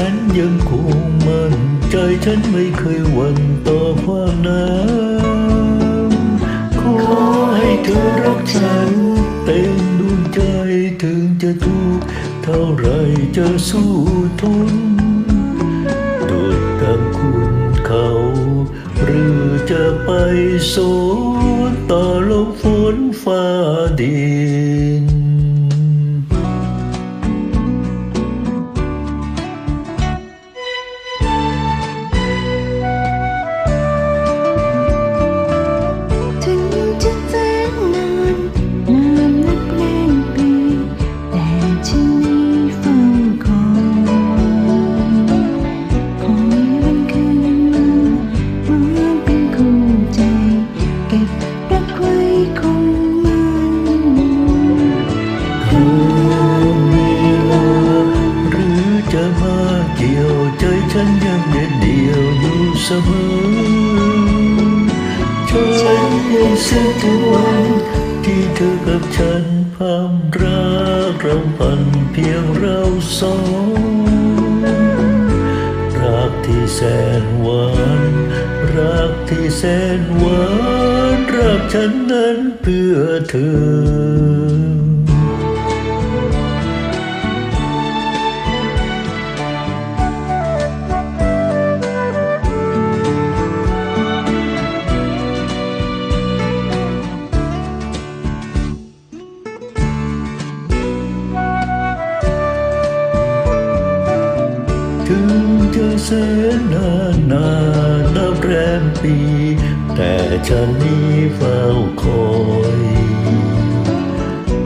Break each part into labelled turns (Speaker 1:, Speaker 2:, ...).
Speaker 1: ฉันยังคงมั่นใจฉันไม่เคยหวั่นต่อความนาวขอให้เธอรักฉัน เต็มดวงใจถึงจะทุกข์เท่าไรจะสู้ทนโดดตามคุณเขา หรือจะไปโสนต่อลมฝนฟ้าดิน
Speaker 2: ไว้คงมัน
Speaker 1: หาเวลาหรือจะมาเกี่ยวใจฉันยังเด็ดเดี่ยวอยู่เสมอฉันยังเสียทุกวันที่เธอกับฉัน ความรักเราพันเพียงเราสองรักที่แสนหวานรักที่แสนหวานรักฉันนั้นเพื่อเธอ ถึงจะเสนนานนานนับแรมปี แต่ฉันนี้เฝ้าคอย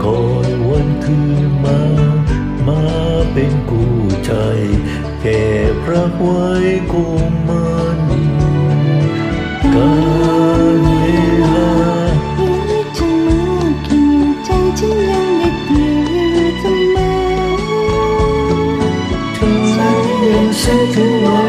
Speaker 1: คอยวันคืนมา มาเป็นกู้ใจเก็บรักไว้คงมันกา shaking world.